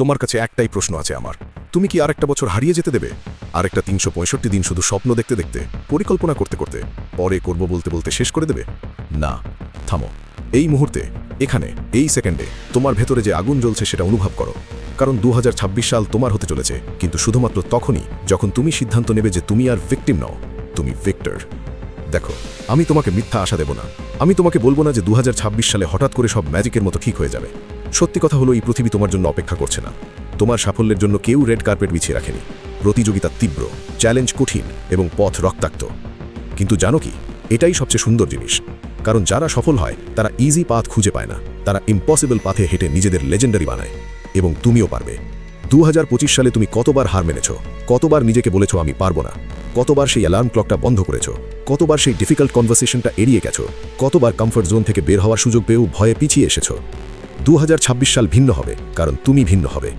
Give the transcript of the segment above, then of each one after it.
তোমার কাছে একটাই প্রশ্ন আছে আমার। তুমি কি আরেকটা বছর হারিয়ে যেতে দেবে? আরেকটা তিনশো পঁয়ষট্টি দিন শুধু স্বপ্ন দেখতে দেখতে, পরিকল্পনা করতে করতে, পরে করব বলতে বলতে শেষ করে দেবে? না, থামো। এই মুহূর্তে, এখানে, এই সেকেন্ডে, তোমার ভেতরে যে আগুন জ্বলছে সেটা অনুভব করো। কারণ দু হাজার ছাব্বিশ সাল তোমার হতে চলেছে, কিন্তু শুধুমাত্র তখনই যখন তুমি সিদ্ধান্ত নেবে যে তুমি আর ভিকটিম নও, তুমি ভিক্টর দেখো, আমি তোমাকে মিথ্যা আশা দেব না। আমি তোমাকে বলব না যে দু হাজার ছাব্বিশ সালে হঠাৎ করে সব ম্যাজিকের মতো ঠিক হয়ে যাবে। সত্যি কথা হলো, এই পৃথিবী তোমার জন্য অপেক্ষা করছে না। তোমার সাফল্যের জন্য কেউ রেড কার্পেট বিছিয়ে রাখেনি। প্রতিযোগিতা তীব্র, চ্যালেঞ্জ কঠিন এবং পথ রক্তাক্ত। কিন্তু জানো কি, এটাই সবচেয়ে সুন্দর জিনিস। কারণ যারা সফল হয়, তারা ইজি পাথ খুঁজে পায় না। তারা ইম্পসিবল পাথে হেঁটে নিজেদের লেজেন্ডারি বানায় এবং তুমিও পারবে। দু হাজার পঁচিশ সালে তুমি কতবার হার মেনেছ? কতবার নিজেকে বলেছ, আমি পারব না কতবার সেই অ্যালার্ম ক্লকটা বন্ধ করেছ? কতবার সেই ডিফিকাল্ট কনভারসেশনটা এড়িয়ে গেছো? কতবার কমফর্ট জোন থেকে বের হওয়ার সুযোগ পেয়েও ভয়ে পিছিয়ে এসেছ? দু হাজার ছাব্বিশ সাল ভিন্ন হবে, কারণ তুমি ভিন্ন হবে।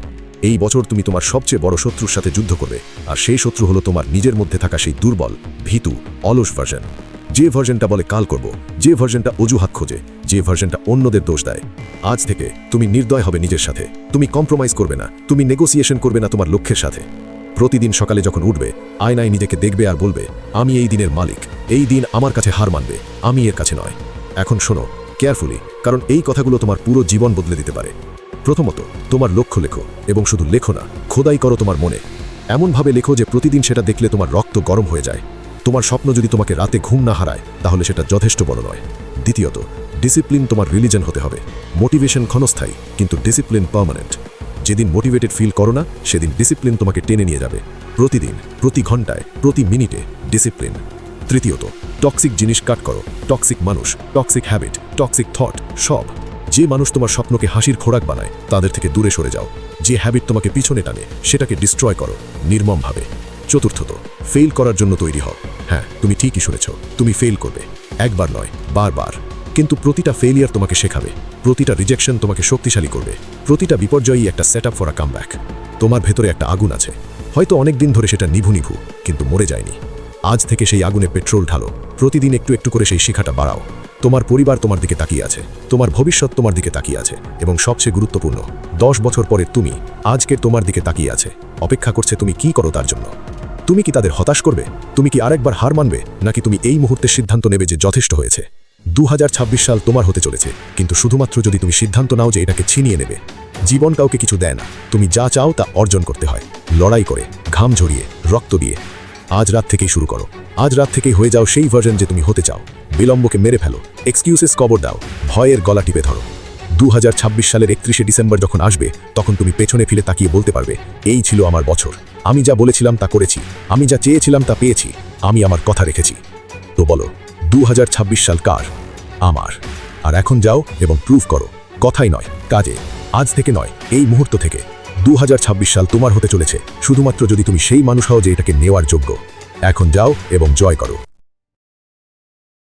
এই বছর তুমি তোমার সবচেয়ে বড় শত্রুর সাথে যুদ্ধ করবে, আর সেই শত্রু হলো তোমার নিজের মধ্যে থাকা সেই দুর্বল, ভীতু, অলস ভার্জন যে ভার্জনটা বলে কাল করব, যে ভার্জনটা অজুহাত খোঁজে, যে ভার্জনটা অন্যদের দোষ দেয়। আজ থেকে তুমি নির্দয় হবে নিজের সাথে। তুমি কম্প্রোমাইজ করবে না, তুমি নেগোসিয়েশন করবে না তোমার লক্ষ্যের সাথে। প্রতিদিন সকালে যখন উঠবে, আয়নায় নিজেকে দেখবে আর বলবে, আমি এই দিনের মালিক, এই দিন আমার কাছে হার মানবে, আমি এর কাছে নয়। এখন শোনো কেয়ারফুলি কারণ এই কথাগুলো তোমার পুরো জীবন বদলে দিতে পারে। প্রথমত, তোমার লক্ষ্য লেখো, এবং শুধু লেখো না, খোদাই করো তোমার মনে। এমনভাবে লেখো যে প্রতিদিন সেটা দেখলে তোমার রক্ত গরম হয়ে যায়। তোমার স্বপ্ন যদি তোমাকে রাতে ঘুম না হারায়, তাহলে সেটা যথেষ্ট বড় নয়। দ্বিতীয়ত ডিসিপ্লিন তোমার রিলিজন হতে হবে। মোটিভেশন ক্ষণস্থায়ী, কিন্তু ডিসিপ্লিন পার্মানেন্ট যেদিন মোটিভেটেড ফিল করো না, সেদিন ডিসিপ্লিন তোমাকে টেনে নিয়ে যাবে। প্রতিদিন, প্রতি ঘন্টায়, প্রতি মিনিটে ডিসিপ্লিন তৃতীয়ত টক্সিক জিনিস কাট করো টক্সিক মানুষ টক্সিক হ্যাবিট টক্সিক থট সব। যে মানুষ তোমার স্বপ্নকে হাসির খোরাক বানায়, তাদের থেকে দূরে সরে যাও। যে হ্যাবিট তোমাকে পিছনে টানে, সেটাকে ডিস্ট্রয় করো, নির্মমভাবে। চতুর্থত ফেল করার জন্য তৈরি হও। হ্যাঁ তুমি ঠিকই শুনেছ, তুমি ফেল করবে। একবার নয়, বারবার। কিন্তু প্রতিটা ফেলিয়ার তোমাকে শেখাবে, প্রতিটা রিজেকশন তোমাকে শক্তিশালী করবে, প্রতিটা বিপর্যয়ই একটা set up for a comeback তোমার ভেতরে একটা আগুন আছে। হয়তো অনেক দিন ধরে সেটা নিভু নিভু, কিন্তু মরে যায়নি। আজ থেকে সেই আগুনে পেট্রোল ঢালো। প্রতিদিন একটু একটু করে সেই শিখাটা বাড়াও। তোমার পরিবার তোমার দিকে তাকিয়ে আছে। তোমার ভবিষ্যৎ তোমার দিকে তাকিয়ে আছে এবং সবচেয়ে গুরুত্বপূর্ণ, দশ বছর পরে তুমি আজকে তোমার দিকে তাকিয়ে আছে। অপেক্ষা করছে তুমি কি করো তার জন্য। তুমি কি তাদের হতাশ করবে? তুমি কি আরেকবার হার মানবে? নাকি তুমি এই মুহূর্তে সিদ্ধান্ত নেবে যে যথেষ্ট হয়েছে? দু হাজার ছাব্বিশ সাল তোমার হতে চলেছে, কিন্তু শুধুমাত্র যদি তুমি সিদ্ধান্ত নাও যে এটাকে ছিনিয়ে নেবে। জীবন কাউকে কিছু দেয় না। তুমি যা চাও তা অর্জন করতে হয়। লড়াই করে, ঘাম ঝরিয়ে, রক্ত দিয়ে। আজ রাত থেকেই শুরু করো। আজ রাত থেকেই হয়ে যাও সেই ভার্জন যে তুমি হতে চাও। বিলম্বকে মেরে ফেলো। এক্সকিউসেস কবর দাও। ভয়ের গলা টিপে ধরো। দু হাজার ছাব্বিশ সালের একত্রিশে ডিসেম্বর যখন আসবে, তখন তুমি পেছনে ফিরে তাকিয়ে বলতে পারবে, এই ছিল আমার বছর। আমি যা বলেছিলাম তা করেছি। আমি যা চেয়েছিলাম তা পেয়েছি। আমি আমার কথা রেখেছি। তো বলো দু হাজার ছাব্বিশ সাল কার? আমার। আর এখন যাও এবং প্রুফ করো। কথাই নয়, কাজে। আজ থেকে নয়, এই মুহূর্ত থেকে। দু হাজার ছাব্বিশ সাল তোমার হতে চলেছে। শুধুমাত্র যদি তুমি সেই মানুষ হও যে এটাকে নেওয়ার যোগ্য। এখন যাও এবং জয় করো।